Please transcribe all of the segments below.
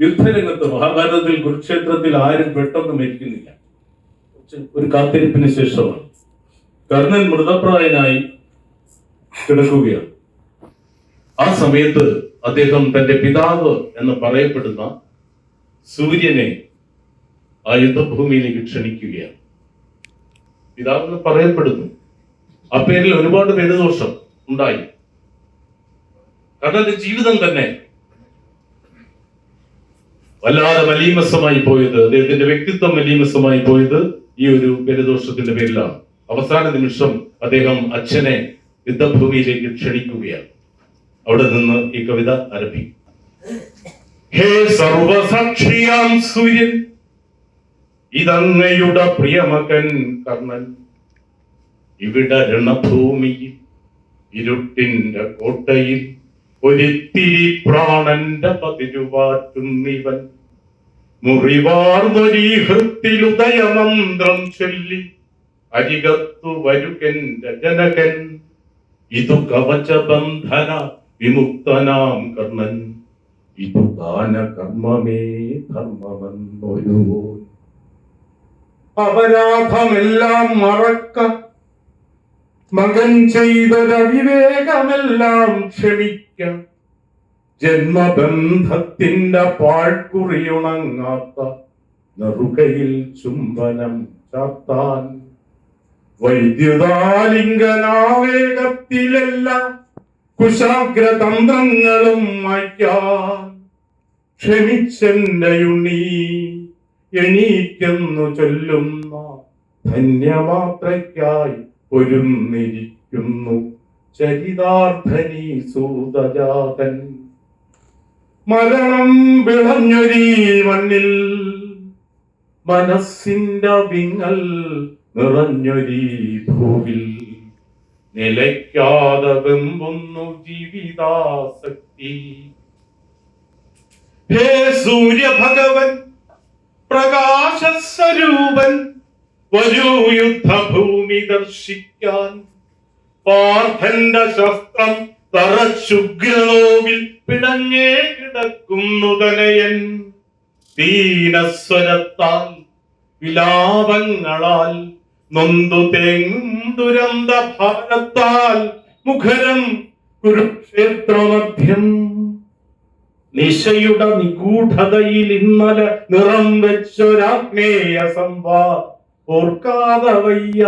യുദ്ധരംഗത്ത് മഹാഭാരതത്തിൽ കുരുക്ഷേത്രത്തിൽ ആരും പെട്ടെന്ന് മരിക്കുന്നില്ല. ഒരു കാത്തിരിപ്പിന് ശേഷമാണ്. കർണൻ മൃതപ്രായനായി കിടക്കുകയാണ്. ആ സമയത്ത് അദ്ദേഹം തന്റെ പിതാവ് എന്ന് പറയപ്പെടുന്ന സൂര്യനെ ആ യുദ്ധഭൂമിയിലേക്ക് ക്ഷണിക്കുകയാണ്. പിതാവ് എന്ന് പറയപ്പെടുന്നു. ആ പേരിൽ ഒരുപാട് പേരുദോഷം ഉണ്ടായി. കർണന്റെ ജീവിതം തന്നെ. വല്ലാതെ മലീമസമായി പോയത് അദ്ദേഹത്തിന്റെ വ്യക്തിത്വം മലീമസമായി പോയത് ഈ ഒരു ബലദോഷത്തിന്റെ പേരിലാണ്. അവസാന നിമിഷം അദ്ദേഹം അച്ഛനെ യുദ്ധഭൂമിയിലേക്ക് ക്ഷണിക്കുകയാണ്. അവിടെ നിന്ന് ഈ കവിത ആരംഭിക്കും. ഹേ സർവസാക്ഷിയാം സൂര്യൻ ഇതങ്ങയുടെ പ്രിയമകൻ കർണൻ. ഇവിടെ രണഭൂമിയിൽ ഇരുട്ടിന്റെ കോട്ടയിൽ ഒരിത്തിരി പ്രാണന്റെ പതിരുവാറ്റുന്നിവൻ. മുറിവാർന്നൊരീ ഹൃത്തിലുദയമന്ത്രം ചൊല്ലി. അരികത്തു വരുകെന്റെ ജനകൻ. ഇതു കവചബന്ധന വിമുക്തനാം കർണൻ. ഇതു ദാന കർമ്മമേ ധർമ്മമെന്നൊരു അപരാധമെല്ലാം മറക്ക. മകൻ ചെയ്തൊരവിവേകമെല്ലാം ക്ഷമിക്ക. ജന്മബന്ധത്തിന്റെ പാഴ്ക്കുറിയുണങ്ങാത്ത നെറുകയിൽ ചുംബനം ചാത്താൻ വൈദ്യുതാലിംഗനാവേഗത്തിലെല്ലാം കുശാഗ്രതന്ത്രങ്ങളും മായ്ക്കാൻ ക്ഷമിച്ചെന്റെ എണീക്കെന്നു എണീക്കുന്നു ചൊല്ലുന്ന ധന്യമാത്രയ്ക്കായി ഒരുന്നിരിക്കുന്നു ചരിതാർത്ഥനീ സൂതജാതൻ മരണം വിളഞ്ഞൊരീ മണ്ണിൽ മനസ്സിന്റെ വിങ്ങൽ നിറഞ്ഞൊരീ ഭൂവിൽ നിലയ്ക്കാതെ വെമ്പുന്നു ജീവിതാസക്തി. ഹേ സൂര്യഭഗവൻ പ്രകാശസ്വരൂപൻ വരൂ യുദ്ധഭൂമി ദർശിക്കാൻ പാർത്ഥന്റെ ശസ്ത്രം തറശുഗ്രനോവിൽ പിടഞ്ഞേ കിടക്കുന്നു തനയൻ ദീനസ്വരത്താൽ വിലാപങ്ങളാൽ നൊന്തു തേങ്ങും ദുരന്ത ഭാരത്താൽ മുഖരം കുരുക്ഷേത്രമധ്യം. നിശയുടെ നിഗൂഢതയിൽ ഇന്നലെ നിറം വെച്ചൊരാഗ്നേയ സംവാ ഓർക്കാതെ വയ്യ.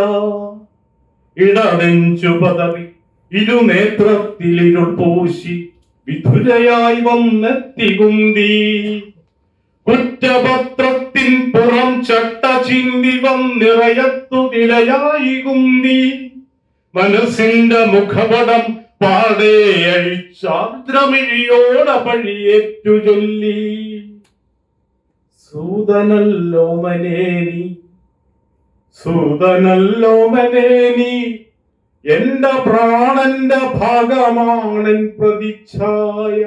ഇടനെഞ്ചു പതറി ഇരുനേത്രത്തിലിരുൾ പൂശി വിധുരയായി വന്നെത്തി കുന്തി കുറ്റപത്രത്തിൻ പുറം ചട്ട ചിന്തി വന്നിറയത്തു നിലയായി കുന്തി. മനസ്സിന്റെ മുഖപടം പാടെ അഴിച്ചാർദ്രമിഴിയോട പഴിയേറ്റു ചൊല്ലി. സൂതനല്ലോ മനേനി സൂതനല്ലോ മനേനി എന്റെ പ്രാണന്റെ ഭാഗമാണൻ പ്രതിച്ഛായ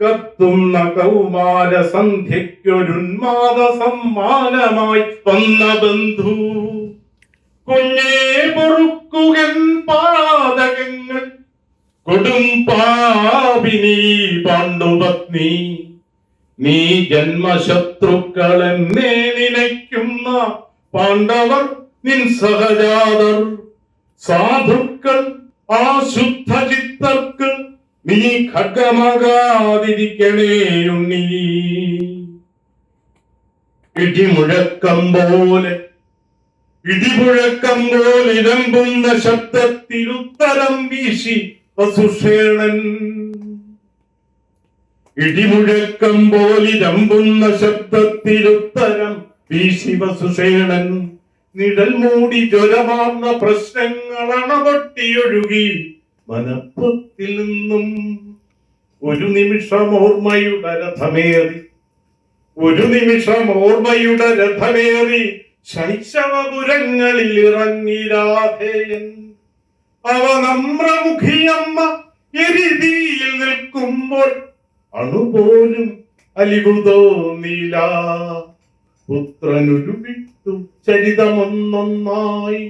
കത്തുന്ന കൗമാര സന്ധ്യയ്ക്കൊരുന്മാദ സമ്മാനമായി വന്ന ബന്ധു. കുഞ്ഞേ പൊറുക്കുകൻ പാതകങ്ങൾ കൊടും പാപിനി പാണ്ഡുപത്നി. നീ ജന്മശത്രുക്കളെന്നെ നിനയ്ക്കുന്ന പാണ്ഡവർ നിൻ സഹജാതർ. സാധുക്കൾ ആ ശുദ്ധചിത്തർക്ക് നീ ഖഡ്ഗമാകാതിരിക്കണേയുണ്ണി ഇടിമുഴക്കം പോലെ ഇടിമുഴക്കം പോലെ ഇരമ്പുന്ന ശബ്ദത്തിരുത്തരം വീശി വസുഷേണൻ ഇടിമുഴക്കം പോലിരമ്പുന്ന ഇരമ്പുന്ന ശബ്ദത്തിരുത്തരം വീശി വസുഷേണൻ നിഴൽ മൂടി ജ്വലമാർന്ന പ്രശ്നങ്ങൾ അണപൊട്ടിയൊഴുകി മനപ്പത്തിൽ നിന്നും ഒരു നിമിഷം ഓർമ്മയുടെ രഥമേറി ഒരു നിമിഷം ഓർമ്മയുടെ രഥമേറി ശൈശവപുരങ്ങളിൽ ഇറങ്ങി രാധേയൻ അവ നമ്രമുഖിയമ്മ എരിതിയിൽ നിൽക്കുമ്പോൾ അണുപോലും അലിവു പുത്രനുരുപി ചരിതമൊന്നൊന്നായി.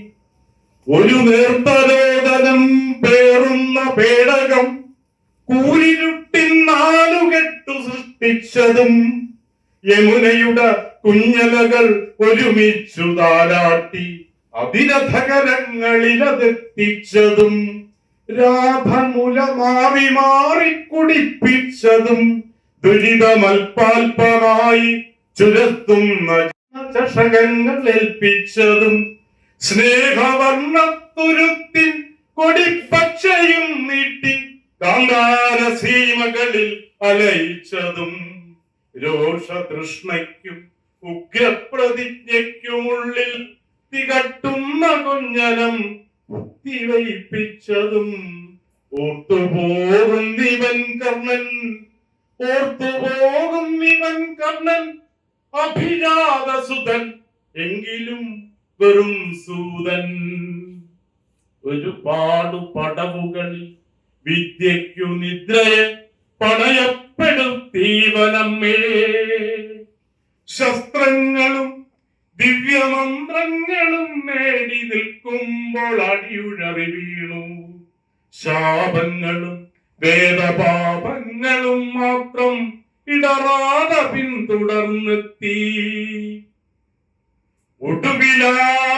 ഒരു നേർത്തലേതനം പേറുന്ന പേടകം കൂലിരുട്ടി നാലുകെട്ടു സൃഷ്ടിച്ചതും യമുനയുടെ കുഞ്ഞലകൾ ഒരുമിച്ചു താരാട്ടി അതിരഥകരങ്ങളിലതെത്തിച്ചതും രാഭമുല മാറി മാറി കുടിപ്പിച്ചതും ദുരിതമൽപാൽപമായി ചുരത്തുന്ന ചഷകങ്ങൾ ഏൽപ്പിച്ചതും സ്നേഹവർണത്തുരുത്തിൻ കൊടിപ്പച്ചയും നീട്ടി കാന്താര സീമകളിൽ അലയിച്ചതും രോഷതൃഷ്ണയ്ക്കും ഉഗ്രപ്രതിജ്ഞയ്ക്കുമുള്ളിൽ തികട്ടുന്ന കുഞ്ഞനം കുത്തിവയ്പ്പിച്ചതും ഓർത്തുപോകും ഇവൻ കർണൻ ഓർത്തുപോകും ഇവൻ കർണൻ. അഭിജാതസുതൻ എങ്കിലും വെറും സൂതൻ. ഒരുപാട് പടവുകളിൽ വിദ്യയ്ക്കു നിദ്രയെ പണയപ്പെടുത്തീവനമ്മേ ശസ്ത്രങ്ങളും ദിവ്യമന്ത്രങ്ങളും നേടി നിൽക്കുമ്പോൾ അടിയുഴറി വീണു. ശാപങ്ങളും വേദപാപങ്ങളും മാത്രം ഇടറാതെ പിന്തുടർന്നെത്തി ഒടുവിലാ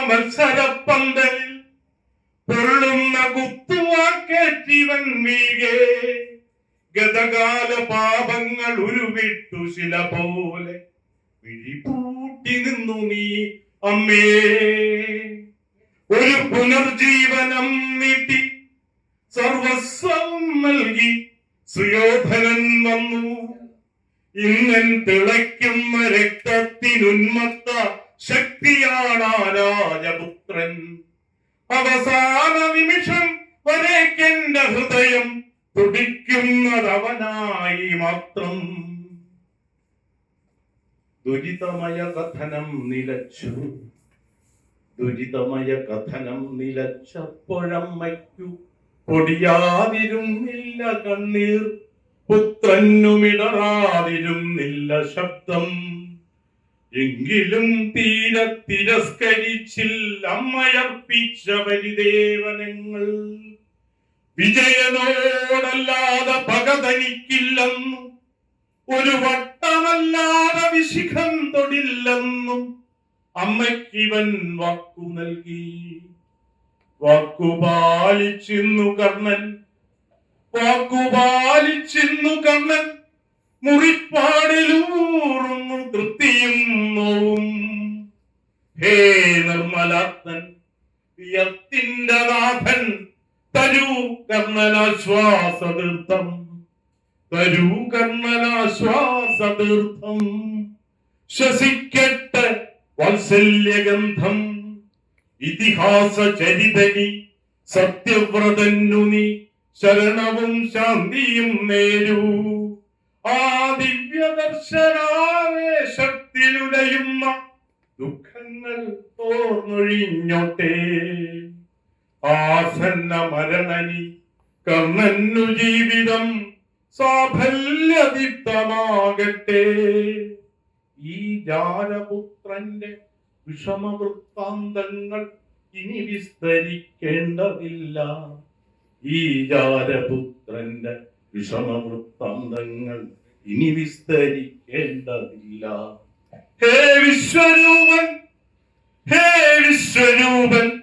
മത്സരപ്പന്തൽ പൊരുളുന്ന കുത്തുവാക്കേറ്റിവൻ വീകെ ഗതകാല പാപങ്ങൾ ഉരുവിട്ടു ശില പോലെ. വിഴിപൂട്ടി നിന്നു നീ അമ്മേ. ഒരു പുനർജീവനം നീട്ടി സർവസ്വം നൽകി. സുയോധനൻ വന്നു. ഇന്നൻ തിളയ്ക്കുന്ന രക്തത്തിനുന്മത്ത ശക്തിയാണ് രാജപുത്രൻ അവസാന നിമിഷം വരേക്കെന്റെ ഹൃദയം തുടിക്കുന്നതവനായി മാത്രം. ദുരിതമയ കഥനം നിലച്ചു. ദുരിതമയ കഥനം നിലച്ചപ്പോഴമ്മയ്ക്കു പൊടിയാതിരുന്നില്ല കണ്ണീർ. പുത്രനുമിടറാതിരുന്നില്ല ശബ്ദം. എങ്കിലും തീരെ തിരസ്കരിച്ചില്ല അമ്മയർപ്പിച്ച പരിദേവനങ്ങൾ വിജയനോടല്ലാതെ പകതനിക്കില്ലെന്നും ഒരു വട്ടമല്ലാതെ വിശിഖം തൊടില്ലെന്നും അമ്മയ്ക്കിവൻ വാക്കു നൽകി. വാക്കുപാലിച്ചിന്നു കർണൻ. വാക്കുപാലിച്ചിന്നു കണ്ണൻ. മുറിപ്പാടിലൂറുന്നു തൃപ്തിയും നോവും. ഹേ നിർമ്മലാത്മൻ വിയത്തിന്റെ നാഥൻ തരൂ കർണനാശ്വാസതീർത്ഥം. തരൂ കർണനാശ്വാസതീർത്ഥം. ശ്വസിക്കട്ടെ വാത്സല്യഗന്ധം. ഇതിഹാസ ചരിതനി സത്യവ്രതന്നു നീ ശരണവും ശാന്തിയും നേരൂ. ആ ദിവ്യദർശനാവേശത്തിലുലയുന്ന ദുഃഖങ്ങൾ തോർന്നൊഴിഞ്ഞോട്ടെ. ആസന്ന മരണനി കർണന്നു ജീവിതം സാഫല്യദീപ്തമാകട്ടെ. ഈ ജാരപുത്രന്റെ വിഷമവൃത്താന്തങ്ങൾ ഇനി വിസ്തരിക്കേണ്ടതില്ല. ഈ ജാരപുത്രന്റെ വിഷമവൃത്താന്തങ്ങൾ ഇനി വിസ്തരിക്കേണ്ടതില്ല. ഹേ വിശ്വരൂപൻ ഹേ വിശ്വരൂപൻ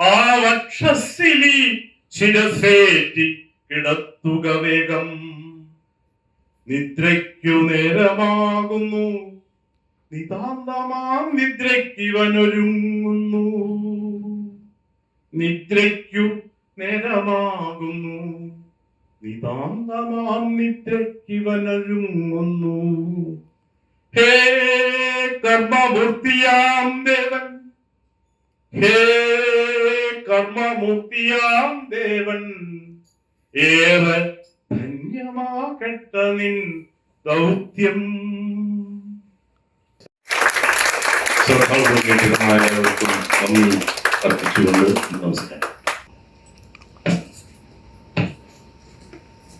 ആ വക്ഷസിലി ശിരസേറ്റി കിടത്തുക വേഗം. നിദ്രയ്ക്കു നേരമാകുന്നു. നിതാന്തമാം നിദ്രയ്ക്കിവനൊരുങ്ങുന്നു നിദ്രയ്ക്കു നേരമാകുന്നു. നിതാന്തമാം നിദ്രയ്ക്കിവനൊരുങ്ങുന്നു ഹേ കർമ്മമൂർത്തിയാം ദേവൻ. ഹേ കർമ്മമൂർത്തിയാം ദേവൻ. ഏറെ ധന്യമാകട്ട നിൻ ദൗത്യം. ശ്രദ്ധാപൂർവം നന്ദി അർപ്പിച്ചുകൊണ്ട് നമസ്കാരം.